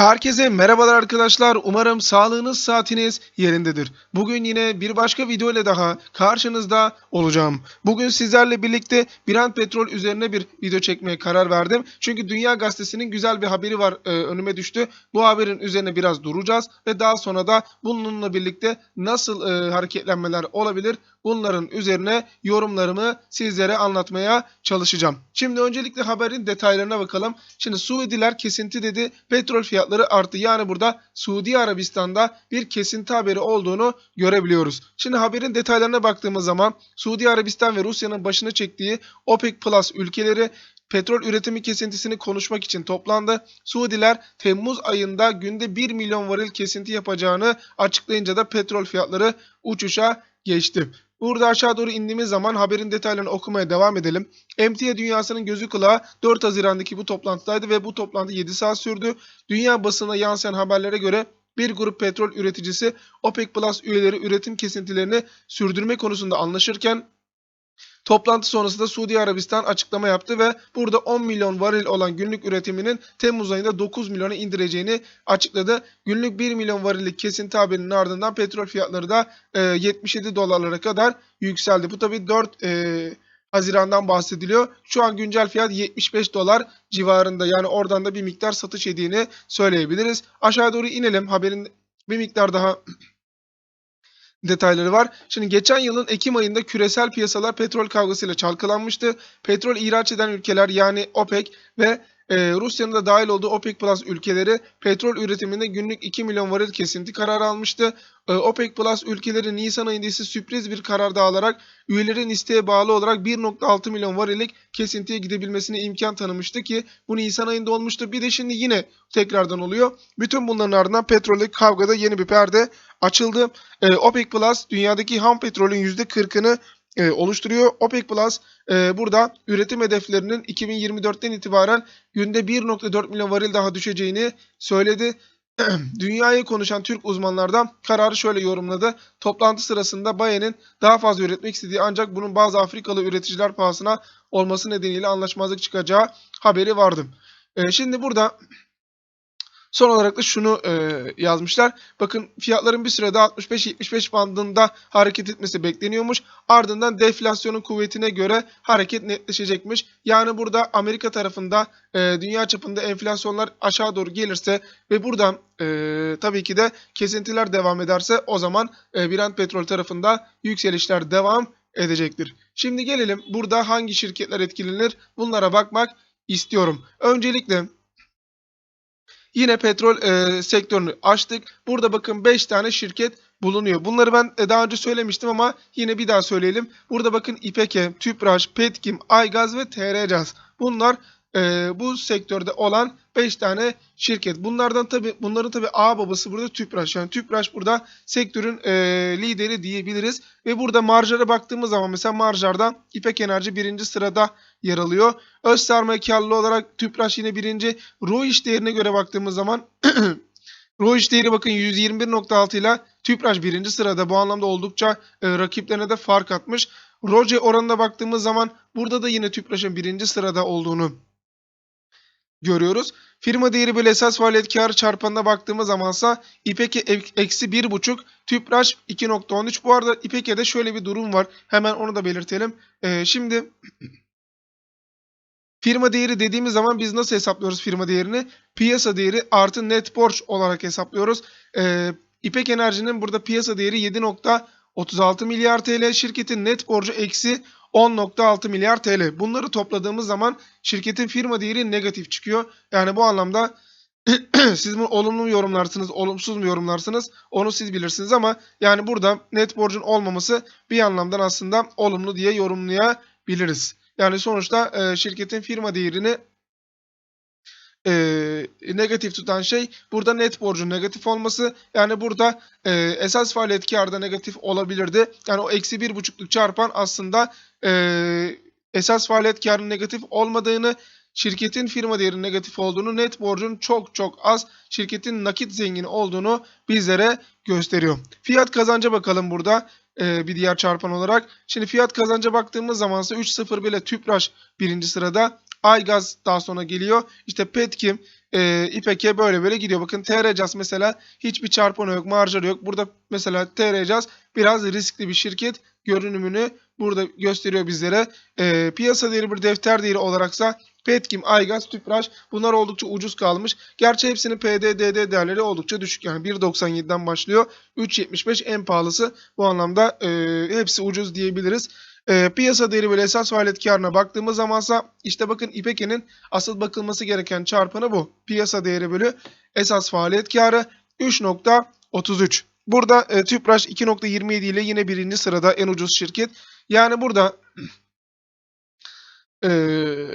Herkese merhabalar arkadaşlar. Umarım sağlığınız, saatiniz yerindedir. Bugün yine bir başka video ile daha karşınızda olacağım. Bugün sizlerle birlikte Brent Petrol üzerine bir video çekmeye karar verdim. Çünkü Dünya Gazetesi'nin güzel bir haberi var e, önüme düştü. Bu haberin üzerine biraz duracağız ve daha sonra da bununla birlikte nasıl e, hareketlenmeler olabilir bunların üzerine yorumlarımı sizlere anlatmaya çalışacağım. Şimdi öncelikle haberin detaylarına bakalım. Şimdi Suudiler kesinti dedi. Petrol fiyatları arttı. Yani burada Suudi Arabistan'da bir kesinti haberi olduğunu görebiliyoruz. Şimdi haberin detaylarına baktığımız zaman Suudi Arabistan ve Rusya'nın başını çektiği OPEC Plus ülkeleri petrol üretimi kesintisini konuşmak için toplandı. Suudiler Temmuz ayında günde 1 milyon varil kesinti yapacağını açıklayınca da petrol fiyatları uçuşa geçti. Burada aşağı doğru indiğimiz zaman haberin detaylarını okumaya devam edelim. Emtia dünyasının gözü kulağı 4 Haziran'daki bu toplantıdaydı ve bu toplantı 7 saat sürdü. Dünya basına yansıyan haberlere göre bir grup petrol üreticisi OPEC Plus üyeleri üretim kesintilerini sürdürme konusunda anlaşırken Toplantı sonrasında Suudi Arabistan açıklama yaptı ve burada 10 milyon varil olan günlük üretiminin Temmuz ayında 9 milyona indireceğini açıkladı. Günlük 1 milyon varillik kesinti haberinin ardından petrol fiyatları da e, 77 dolarlara kadar yükseldi. Bu tabi 4 e, Haziran'dan bahsediliyor. Şu an güncel fiyat 75 dolar civarında yani oradan da bir miktar satış yediğini söyleyebiliriz. Aşağı doğru inelim haberin bir miktar daha detayları var. Şimdi geçen yılın Ekim ayında küresel piyasalar petrol kavgasıyla çalkalanmıştı. Petrol ihraç eden ülkeler yani OPEC ve e, Rusya'nın da dahil olduğu OPEC Plus ülkeleri petrol üretiminde günlük 2 milyon varil kesinti kararı almıştı. E, OPEC Plus ülkeleri Nisan ayında ise sürpriz bir karar da alarak üyelerin isteğe bağlı olarak 1.6 milyon varillik kesintiye gidebilmesine imkan tanımıştı ki bu Nisan ayında olmuştu. Bir de şimdi yine tekrardan oluyor. Bütün bunların ardından petroldeki kavgada yeni bir perde açıldı. E, OPEC Plus dünyadaki ham petrolün %40'ını e, oluşturuyor. OPEC Plus e, burada üretim hedeflerinin 2024'ten itibaren günde 1.4 milyon varil daha düşeceğini söyledi. Dünyayı konuşan Türk uzmanlardan kararı şöyle yorumladı. Toplantı sırasında Baye'nin daha fazla üretmek istediği ancak bunun bazı Afrikalı üreticiler pahasına olması nedeniyle anlaşmazlık çıkacağı haberi vardı. E, şimdi burada Son olarak da şunu e, yazmışlar. Bakın fiyatların bir sürede 65-75 bandında hareket etmesi bekleniyormuş. Ardından deflasyonun kuvvetine göre hareket netleşecekmiş. Yani burada Amerika tarafında e, dünya çapında enflasyonlar aşağı doğru gelirse ve buradan e, tabii ki de kesintiler devam ederse o zaman e, Brent petrol tarafında yükselişler devam edecektir. Şimdi gelelim burada hangi şirketler etkilenir bunlara bakmak istiyorum. Öncelikle Yine petrol e, sektörünü açtık. Burada bakın 5 tane şirket bulunuyor. Bunları ben e, daha önce söylemiştim ama yine bir daha söyleyelim. Burada bakın İPK, Tüpraş, Petkim, Aygaz ve TRCaz. Bunlar e, bu sektörde olan 5 tane şirket. Bunlardan tabi bunların tabi A babası burada Tüpraş. Yani Tüpraş burada sektörün e, lideri diyebiliriz. Ve burada marjlara baktığımız zaman mesela marjarda İpek Enerji birinci sırada yer alıyor. Öz sermaye olarak Tüpraş yine birinci. ROIş değerine göre baktığımız zaman ROIş değeri bakın 121.6 ile Tüpraş birinci sırada. Bu anlamda oldukça e, rakiplerine de fark atmış. ROCE oranına baktığımız zaman burada da yine Tüpraş'ın birinci sırada olduğunu görüyoruz. Firma değeri böyle esas faaliyet kar çarpanına baktığımız zamansa İPEK'e eksi 1.5, Tüpraş 2.13. Bu arada İPEK'e şöyle bir durum var. Hemen onu da belirtelim. Ee, şimdi firma değeri dediğimiz zaman biz nasıl hesaplıyoruz firma değerini? Piyasa değeri artı net borç olarak hesaplıyoruz. Ee, İpek Enerji'nin burada piyasa değeri 7.36 milyar TL. Şirketin net borcu eksi 10.6 milyar TL. Bunları topladığımız zaman şirketin firma değeri negatif çıkıyor. Yani bu anlamda siz bunu olumlu mu yorumlarsınız, olumsuz mu yorumlarsınız onu siz bilirsiniz ama yani burada net borcun olmaması bir anlamdan aslında olumlu diye yorumlayabiliriz. Yani sonuçta e, şirketin firma değerini e, negatif tutan şey burada net borcun negatif olması. Yani burada e, esas faaliyet karda negatif olabilirdi. Yani o eksi bir buçukluk çarpan aslında e, esas faaliyet karının negatif olmadığını şirketin firma değerinin negatif olduğunu, net borcun çok çok az, şirketin nakit zengini olduğunu bizlere gösteriyor. Fiyat kazanca bakalım burada e, bir diğer çarpan olarak. Şimdi fiyat kazanca baktığımız zaman ise 3.01 ile Tüpraş birinci sırada. Aygaz daha sonra geliyor. İşte Petkim, e, İpek'e böyle böyle gidiyor. Bakın TRCAS mesela hiçbir çarpanı yok, marjları yok. Burada mesela TRCAS biraz riskli bir şirket görünümünü burada gösteriyor bizlere. E, piyasa değeri bir defter değeri olaraksa Petkim, Aygaz, Tüpraş bunlar oldukça ucuz kalmış. Gerçi hepsinin PDDD değerleri oldukça düşük. Yani 1.97'den başlıyor. 3.75 en pahalısı. Bu anlamda e, hepsi ucuz diyebiliriz. E, piyasa değeri böyle esas faaliyet karına baktığımız zamansa işte bakın İPEK'in asıl bakılması gereken çarpanı bu. Piyasa değeri bölü esas faaliyet karı 3.33. Burada e, Tüpraş 2.27 ile yine birinci sırada en ucuz şirket. Yani burada e,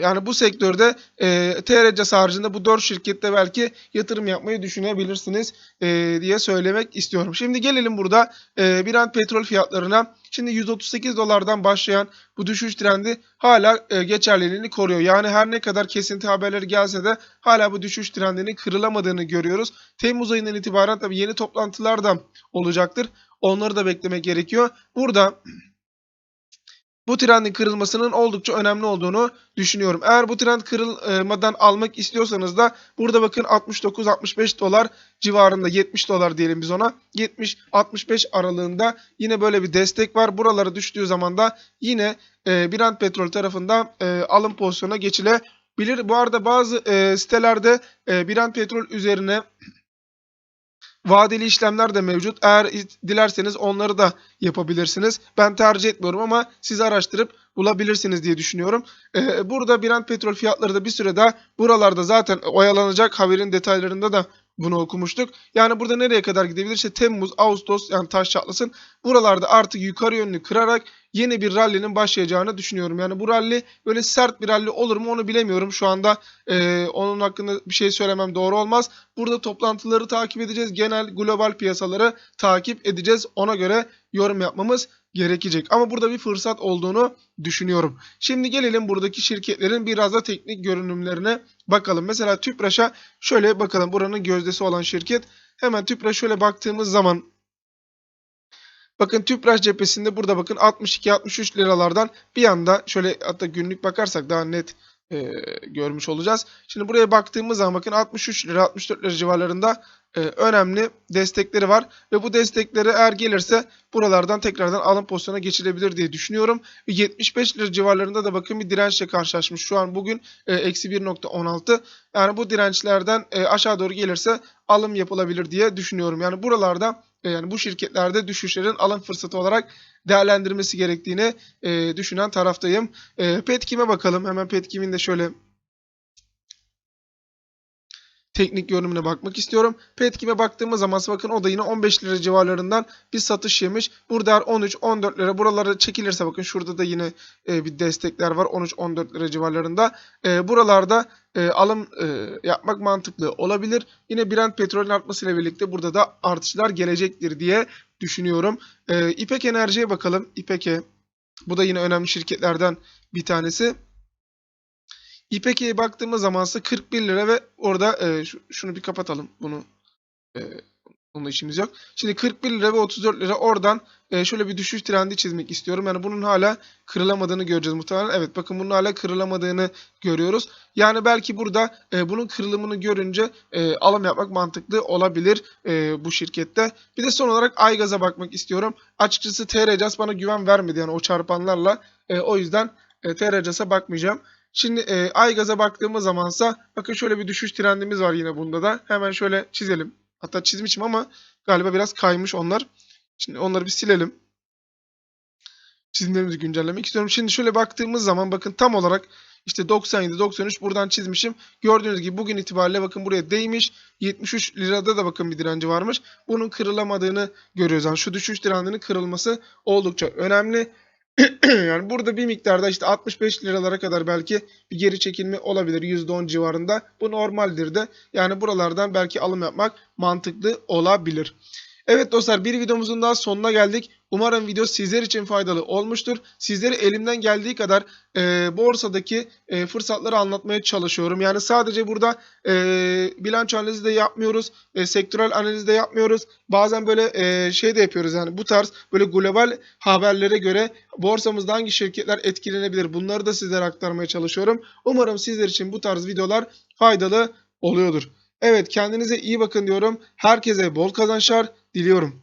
yani bu sektörde e, TRCS haricinde bu 4 şirkette belki yatırım yapmayı düşünebilirsiniz e, diye söylemek istiyorum. Şimdi gelelim burada e, Brent petrol fiyatlarına. Şimdi 138 dolardan başlayan bu düşüş trendi hala e, geçerliliğini koruyor. Yani her ne kadar kesinti haberleri gelse de hala bu düşüş trendinin kırılamadığını görüyoruz. Temmuz ayından itibaren tabii yeni toplantılar da olacaktır. Onları da beklemek gerekiyor. Burada bu trendin kırılmasının oldukça önemli olduğunu düşünüyorum. Eğer bu trend kırılmadan almak istiyorsanız da burada bakın 69-65 dolar civarında 70 dolar diyelim biz ona. 70-65 aralığında yine böyle bir destek var. Buralara düştüğü zaman da yine e, Brent petrol tarafından e, alım pozisyonuna geçilebilir. Bu arada bazı e, sitelerde e, Brent petrol üzerine vadeli işlemler de mevcut. Eğer dilerseniz onları da yapabilirsiniz. Ben tercih etmiyorum ama siz araştırıp bulabilirsiniz diye düşünüyorum. Ee, burada Brent petrol fiyatları da bir süre daha buralarda zaten oyalanacak haberin detaylarında da bunu okumuştuk. Yani burada nereye kadar gidebilir? İşte Temmuz, Ağustos yani taş çatlasın. Buralarda artık yukarı yönlü kırarak yeni bir rally'nin başlayacağını düşünüyorum. Yani bu rally böyle sert bir rally olur mu onu bilemiyorum. Şu anda e, onun hakkında bir şey söylemem doğru olmaz. Burada toplantıları takip edeceğiz. Genel global piyasaları takip edeceğiz. Ona göre yorum yapmamız gerekecek. Ama burada bir fırsat olduğunu düşünüyorum. Şimdi gelelim buradaki şirketlerin biraz da teknik görünümlerine bakalım. Mesela Tüpraş'a şöyle bakalım. Buranın gözdesi olan şirket. Hemen Tüpraş şöyle baktığımız zaman Bakın Tüpraş cephesinde burada bakın 62-63 liralardan bir anda şöyle hatta günlük bakarsak daha net e, görmüş olacağız. Şimdi buraya baktığımız zaman bakın 63 lira 64 lira civarlarında e, önemli destekleri var. Ve bu destekleri eğer gelirse buralardan tekrardan alım pozisyona geçilebilir diye düşünüyorum. Ve 75 lira civarlarında da bakın bir dirençle karşılaşmış. Şu an bugün e, eksi 1.16. Yani bu dirençlerden e, aşağı doğru gelirse alım yapılabilir diye düşünüyorum. Yani buralarda e, yani bu şirketlerde düşüşlerin alım fırsatı olarak değerlendirmesi gerektiğini e, düşünen taraftayım. E, Petkim'e bakalım. Hemen Petkim'in de şöyle teknik görünümüne bakmak istiyorum. Petkim'e baktığımız zaman bakın o da yine 15 lira civarlarından bir satış yemiş. Burada 13-14 lira buralara çekilirse bakın şurada da yine e, bir destekler var 13-14 lira civarlarında. E, buralarda e, alım e, yapmak mantıklı olabilir. Yine Brent petrolün artmasıyla birlikte burada da artışlar gelecektir diye düşünüyorum. E, İpek Enerji'ye bakalım. İpek'e bu da yine önemli şirketlerden bir tanesi. İpek'e baktığımız zaman ise 41 lira ve orada e, şu, şunu bir kapatalım. Bunu e, onunla işimiz yok. Şimdi 41 lira ve 34 lira oradan e, şöyle bir düşüş trendi çizmek istiyorum. Yani bunun hala kırılamadığını göreceğiz muhtemelen. Evet bakın bunun hala kırılamadığını görüyoruz. Yani belki burada e, bunun kırılımını görünce e, alım yapmak mantıklı olabilir bu şirkette. Bir de son olarak Aygaz'a bakmak istiyorum. Açıkçası TRCAS bana güven vermedi yani o çarpanlarla. O yüzden TRCAS'a bakmayacağım. Şimdi e, Aygaz'a baktığımız zamansa bakın şöyle bir düşüş trendimiz var yine bunda da. Hemen şöyle çizelim. Hatta çizmişim ama galiba biraz kaymış onlar. Şimdi onları bir silelim. Çizimlerimizi güncellemek istiyorum. Şimdi şöyle baktığımız zaman bakın tam olarak işte 97-93 buradan çizmişim. Gördüğünüz gibi bugün itibariyle bakın buraya değmiş. 73 lirada da bakın bir direnci varmış. Bunun kırılamadığını görüyoruz. Yani şu düşüş trendinin kırılması oldukça önemli. yani burada bir miktarda işte 65 liralara kadar belki bir geri çekilme olabilir %10 civarında. Bu normaldir de. Yani buralardan belki alım yapmak mantıklı olabilir. Evet dostlar bir videomuzun daha sonuna geldik. Umarım video sizler için faydalı olmuştur. Sizlere elimden geldiği kadar e, borsadaki e, fırsatları anlatmaya çalışıyorum. Yani sadece burada e, bilanço analizi de yapmıyoruz. E, sektörel analiz de yapmıyoruz. Bazen böyle e, şey de yapıyoruz yani bu tarz böyle global haberlere göre borsamızda hangi şirketler etkilenebilir bunları da sizlere aktarmaya çalışıyorum. Umarım sizler için bu tarz videolar faydalı oluyordur. Evet kendinize iyi bakın diyorum. Herkese bol kazançlar diliyorum.